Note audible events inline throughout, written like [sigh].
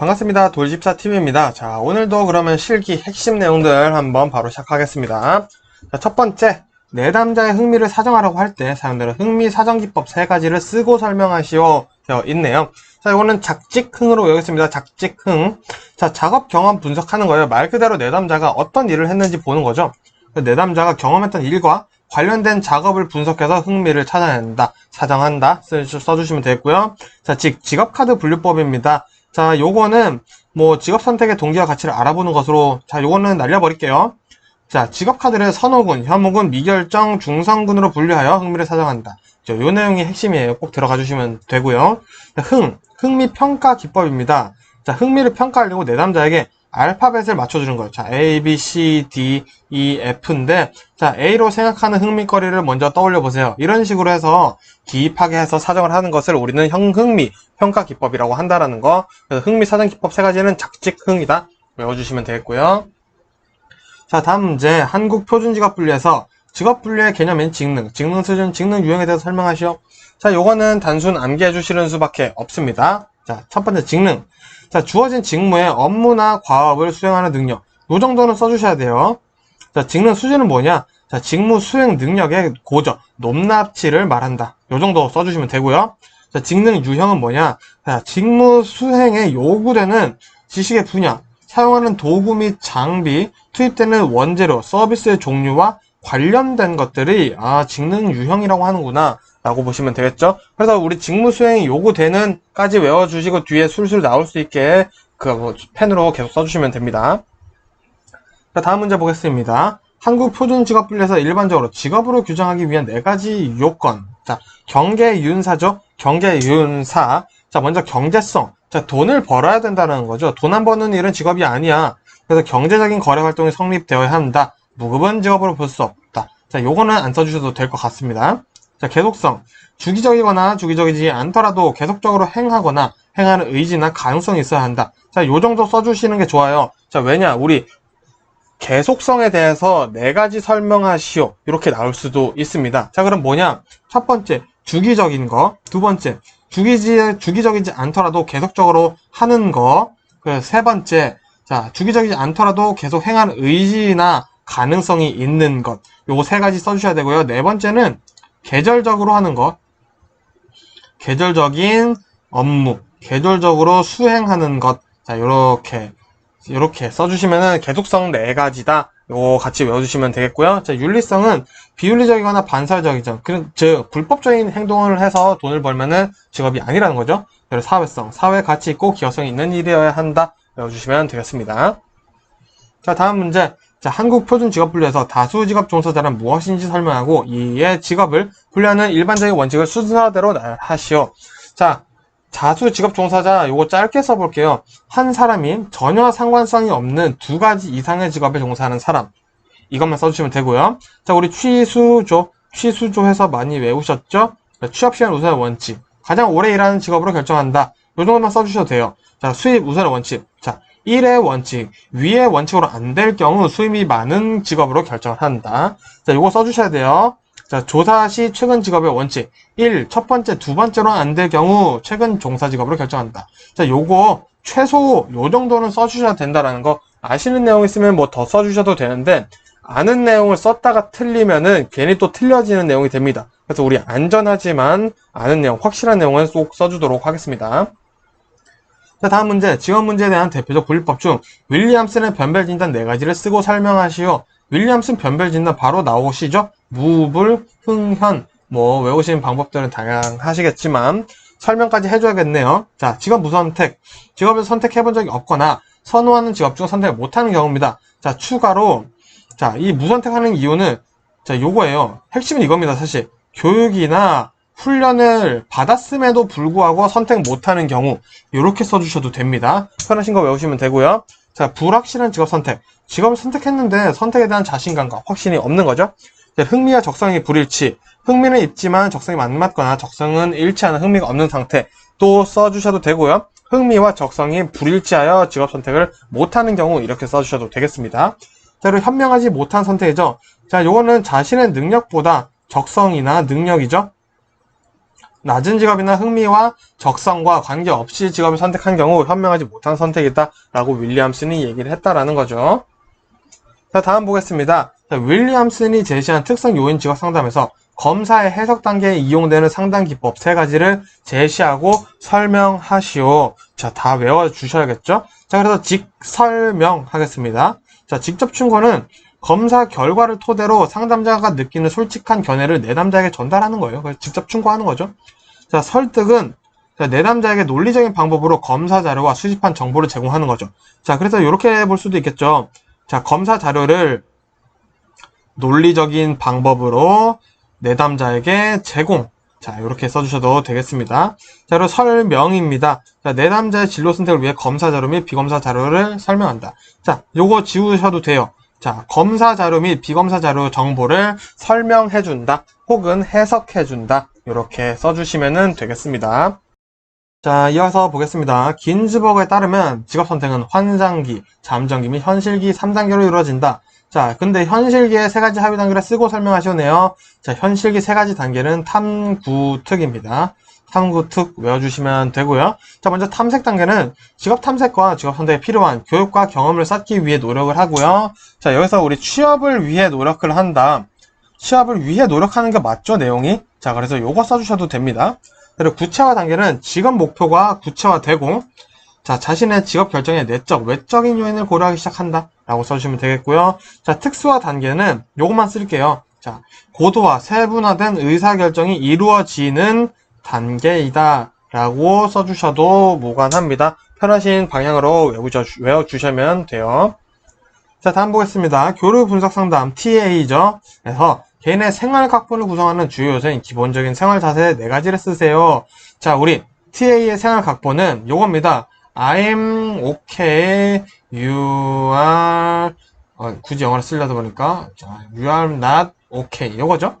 반갑습니다. 돌집사 팀입니다. 자, 오늘도 그러면 실기 핵심 내용들 한번 바로 시작하겠습니다. 자, 첫 번째, 내담자의 흥미를 사정하라고 할 때 사용되는 흥미 사정 기법 세 가지를 쓰고 설명하시오 되어 있네요. 자, 이거는 작직흥으로 외우겠습니다. 작직흥. 자, 작업 경험 분석하는 거예요. 말 그대로 내담자가 어떤 일을 했는지 보는 거죠. 그 내담자가 경험했던 일과 관련된 작업을 분석해서 흥미를 찾아낸다, 사정한다 쓰- 써주시면 되겠고요. 자, 직, 직업카드 분류법입니다. 자, 요거는 뭐 직업 선택의 동기와 가치를 알아보는 것으로 자, 요거는 날려버릴게요. 자, 직업 카드를 선호군, 혐오군, 미결정, 중성군으로 분류하여 흥미를 사정한다. 자, 요 내용이 핵심이에요. 꼭 들어가 주시면 되고요. 자, 흥, 흥미 평가 기법입니다. 자, 흥미를 평가하려고 내담자에게 알파벳을 맞춰주는 거예요. 자, A, B, C, D, E, F인데, 자, A로 생각하는 흥미거리를 먼저 떠올려 보세요. 이런 식으로 해서 기입하게 해서 사정을 하는 것을 우리는 형, 흥미, 평가 기법이라고 한다라는 거. 그래서 흥미 사정 기법 세 가지는 작직흥이다. 외워주시면 되겠고요. 자, 다음 문제. 한국 표준 직업 분류에서 직업 분류의 개념인 직능, 직능 수준, 직능 유형에 대해서 설명하시오. 자, 요거는 단순 암기해 주시는 수밖에 없습니다. 자, 첫 번째 직능. 자, 주어진 직무의 업무나 과업을 수행하는 능력. 요 정도는 써주셔야 돼요. 자, 직능 수준은 뭐냐? 자, 직무 수행 능력의 고저, 높낮이를 말한다. 요 정도 써주시면 되고요. 자, 직능 유형은 뭐냐? 자, 직무 수행에 요구되는 지식의 분야, 사용하는 도구 및 장비, 투입되는 원재료, 서비스의 종류와 관련된 것들이 아, 직능 유형이라고 하는구나. 라고 보시면 되겠죠? 그래서 우리 직무 수행이 요구되는 까지 외워주시고 뒤에 술술 나올 수 있게 그 펜으로 계속 써주시면 됩니다. 자, 다음 문제 보겠습니다. 한국 표준 직업 분류에서 일반적으로 직업으로 규정하기 위한 네 가지 요건. 자, 경계 윤사죠? 경계 윤사. 자, 먼저 경제성. 자, 돈을 벌어야 된다는 거죠. 돈 안 버는 일은 직업이 아니야. 그래서 경제적인 거래 활동이 성립되어야 한다. 무급은 직업으로 볼 수 없다. 자, 요거는 안 써주셔도 될 것 같습니다. 자, 계속성. 주기적이거나 주기적이지 않더라도 계속적으로 행하거나 행하는 의지나 가능성이 있어야 한다. 자, 요 정도 써주시는 게 좋아요. 자, 왜냐? 우리 계속성에 대해서 네 가지 설명하시오. 이렇게 나올 수도 있습니다. 자, 그럼 뭐냐? 첫 번째, 주기적인 거. 두 번째, 주기지, 주기적이지 않더라도 계속적으로 하는 거. 그 세 번째, 자, 주기적이지 않더라도 계속 행하는 의지나 가능성이 있는 것. 요거 세 가지 써주셔야 되고요. 네 번째는 계절적으로 하는 것. 계절적인 업무. 계절적으로 수행하는 것. 자, 요렇게. 이렇게 써주시면은 계속성 네 가지다. 이거 같이 외워주시면 되겠고요. 자, 윤리성은 비윤리적이거나 반사적이죠. 그, 즉, 불법적인 행동을 해서 돈을 벌면은 직업이 아니라는 거죠. 그리고 사회성, 사회 가치 있고 기여성이 있는 일이어야 한다. 외워주시면 되겠습니다. 자, 다음 문제. 자, 한국 표준 직업 분류에서 다수 직업 종사자는 무엇인지 설명하고 이의 직업을 분류하는 일반적인 원칙을 순서대로 하시오. 자, 자수 직업 종사자 요거 짧게 써볼게요. 한 사람이 전혀 상관성이 없는 두 가지 이상의 직업에 종사하는 사람. 이것만 써주시면 되고요. 자, 우리 취수조, 취수조해서 많이 외우셨죠? 자, 취업 시간 우선의 원칙. 가장 오래 일하는 직업으로 결정한다. 요 정도만 써주셔도 돼요. 자, 수입 우선의 원칙. 자, 1의 원칙. 위의 원칙으로 안 될 경우 수입이 많은 직업으로 결정을 한다. 자, 요거 써주셔야 돼요. 자, 조사 시 최근 직업의 원칙. 1. 첫 번째, 두 번째로 안 될 경우 최근 종사 직업으로 결정한다. 자, 요거 최소 요 정도는 써주셔야 된다라는 거 아시는 내용 있으면 뭐 더 써주셔도 되는데 아는 내용을 썼다가 틀리면은 괜히 또 틀려지는 내용이 됩니다. 그래서 우리 안전하지만 아는 내용, 확실한 내용은 꼭 써주도록 하겠습니다. 자, 다음 문제. 직업 문제에 대한 대표적 분류법 중 윌리엄슨의 변별 진단 네 가지를 쓰고 설명하시오. 윌리엄슨 변별 진단 바로 나오시죠? 무불, 흥현, 뭐 외우시는 방법들은 다양하시겠지만 설명까지 해줘야겠네요. 자, 직업 무선택. 직업을 선택해본 적이 없거나 선호하는 직업 중 선택을 못하는 경우입니다. 자, 추가로 자, 이 무선택하는 이유는 자, 요거예요. 핵심은 이겁니다, 사실. 교육이나 훈련을 받았음에도 불구하고 선택 못하는 경우 이렇게 써주셔도 됩니다. 편하신 거 외우시면 되고요. 자, 불확실한 직업 선택. 직업을 선택했는데 선택에 대한 자신감과 확신이 없는 거죠. 자, 흥미와 적성이 불일치. 흥미는 있지만 적성이 안 맞거나 적성은 일치하는 흥미가 없는 상태. 또 써주셔도 되고요. 흥미와 적성이 불일치하여 직업 선택을 못하는 경우 이렇게 써주셔도 되겠습니다. 자, 그리고 현명하지 못한 선택이죠. 자, 요거는 자신의 능력보다 적성이나 능력이죠. 낮은 직업이나 흥미와 적성과 관계없이 직업을 선택한 경우 현명하지 못한 선택이다 라고 윌리엄슨이 얘기를 했다라는 거죠. 자, 다음 보겠습니다. 자, 윌리엄슨이 제시한 특성 요인 직업 상담에서 검사의 해석 단계에 이용되는 상담 기법 세 가지를 제시하고 설명하시오. 자, 다 외워주셔야겠죠? 자, 그래서 직설명 하겠습니다. 자, 직접 충고는 검사 결과를 토대로 상담자가 느끼는 솔직한 견해를 내담자에게 전달하는 거예요. 직접 충고하는 거죠. 자, 설득은 자, 내담자에게 논리적인 방법으로 검사 자료와 수집한 정보를 제공하는 거죠. 자, 그래서 이렇게 볼 수도 있겠죠. 자, 검사 자료를 논리적인 방법으로 내담자에게 제공. 자, 이렇게 써주셔도 되겠습니다. 자, 그리고 설명입니다. 자, 내담자의 진로 선택을 위해 검사 자료 및 비검사 자료를 설명한다. 자, 요거 지우셔도 돼요. 자, 검사 자료 및 비검사 자료 정보를 설명해 준다. 혹은 해석해 준다. 이렇게 써주시면 되겠습니다. 자, 이어서 보겠습니다. 긴즈버그에 따르면 직업 선택은 환상기, 잠정기 및 현실기 3단계로 이루어진다. 자, 근데 현실기의 세 가지 합의 단계를 쓰고 설명하셨네요. 자, 현실기 세 가지 단계는 탐구특입니다. 탐구 특 외워주시면 되고요. 자, 먼저 탐색 단계는 직업 탐색과 직업 선택에 필요한 교육과 경험을 쌓기 위해 노력을 하고요. 자, 여기서 우리 취업을 위해 노력을 한다. 취업을 위해 노력하는 게 맞죠, 내용이? 자, 그래서 요거 써주셔도 됩니다. 그리고 구체화 단계는 직업 목표가 구체화되고, 자, 자신의 직업 결정에 내적, 외적인 요인을 고려하기 시작한다. 라고 써주시면 되겠고요. 자, 특수화 단계는 요것만 쓸게요. 자, 고도화, 세분화된 의사결정이 이루어지는 단계이다. 라고 써주셔도 무관합니다. 편하신 방향으로 외워주시면 돼요. 자, 다음 보겠습니다. 교류 분석 상담, TA죠. 그래서 개인의 생활 각본을 구성하는 주요 요소인 기본적인 생활 자세 네 가지를 쓰세요. 자, 우리 TA의 생활 각본은 요겁니다. I'm okay, you are, 어, 굳이 영어를 쓰려다 보니까, 자, you are not okay. 요거죠?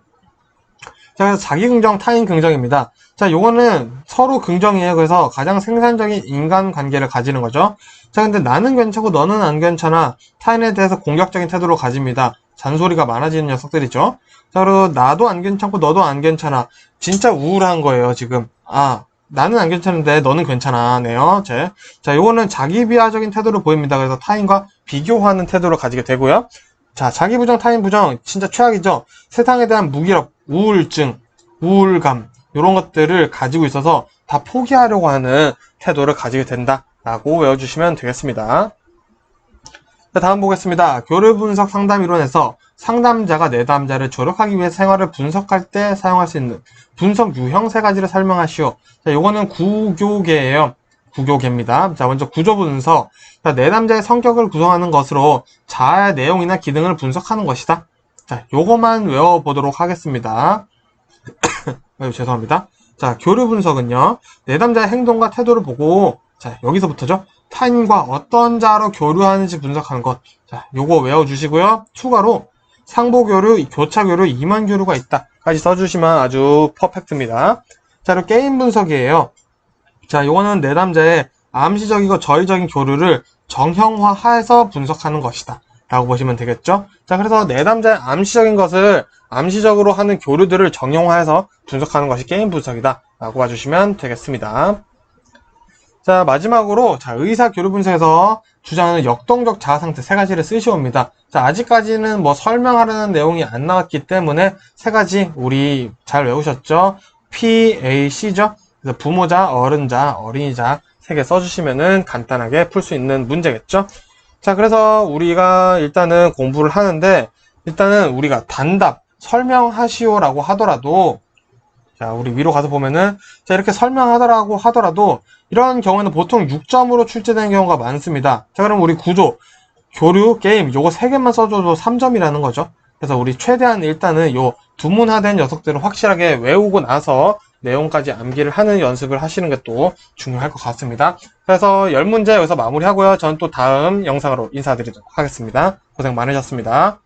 자, 자기 긍정, 타인 긍정입니다. 자, 요거는 서로 긍정이에요. 그래서 가장 생산적인 인간 관계를 가지는 거죠. 자, 근데 나는 괜찮고 너는 안 괜찮아. 타인에 대해서 공격적인 태도로 가집니다. 잔소리가 많아지는 녀석들이죠. 자, 그리고 나도 안 괜찮고 너도 안 괜찮아. 진짜 우울한 거예요, 지금. 아, 나는 안 괜찮은데 너는 괜찮아네요. 제. 자, 요거는 자기 비하적인 태도를 보입니다. 그래서 타인과 비교하는 태도를 가지게 되고요. 자, 자기 부정, 타인 부정, 진짜 최악이죠. 세상에 대한 무기력, 우울증, 우울감, 이런 것들을 가지고 있어서 다 포기하려고 하는 태도를 가지게 된다라고 외워주시면 되겠습니다. 자, 다음 보겠습니다. 교류 분석 상담 이론에서 상담자가 내담자를 조력하기 위해 생활을 분석할 때 사용할 수 있는 분석 유형 세 가지를 설명하시오. 자, 요거는 구교계예요. 구교계입니다. 자, 먼저 구조 분석. 자, 내담자의 성격을 구성하는 것으로 자아의 내용이나 기능을 분석하는 것이다. 자, 요거만 외워보도록 하겠습니다. [coughs] 아유, 죄송합니다. 자, 교류 분석은요. 내담자의 행동과 태도를 보고 자, 여기서부터죠. 타인과 어떤 자로 교류하는지 분석하는 것. 자, 요거 외워주시고요. 추가로 상보교류, 교차교류, 이만교류가 있다까지 써주시면 아주 퍼펙트입니다. 자, 그리고 게임 분석이에요. 자, 요거는 내담자의 암시적이고 저의적인 교류를 정형화해서 분석하는 것이다. 라고 보시면 되겠죠? 자, 그래서 내담자의 암시적인 것을 암시적으로 하는 교류들을 정형화해서 분석하는 것이 게임 분석이다. 라고 봐주시면 되겠습니다. 자, 마지막으로, 자, 의사 교류 분석에서 주장하는 역동적 자아 상태 세 가지를 쓰시옵니다. 자, 아직까지는 뭐 설명하려는 내용이 안 나왔기 때문에 세 가지 우리 잘 외우셨죠? PAC죠? 그래서 부모자, 어른자, 어린이자 세 개 써주시면은 간단하게 풀 수 있는 문제겠죠? 자, 그래서 우리가 일단은 공부를 하는데, 일단은 우리가 단답, 설명하시오라고 하더라도, 자, 우리 위로 가서 보면은, 자, 이렇게 설명하더라고 하더라도, 이런 경우에는 보통 6점으로 출제되는 경우가 많습니다. 자, 그럼 우리 구조, 교류, 게임, 요거 세 개만 써줘도 3점이라는 거죠. 그래서 우리 최대한 일단은 요 두문화된 녀석들을 확실하게 외우고 나서 내용까지 암기를 하는 연습을 하시는 게 또 중요할 것 같습니다. 그래서 10문제 여기서 마무리하고요. 저는 또 다음 영상으로 인사드리도록 하겠습니다. 고생 많으셨습니다.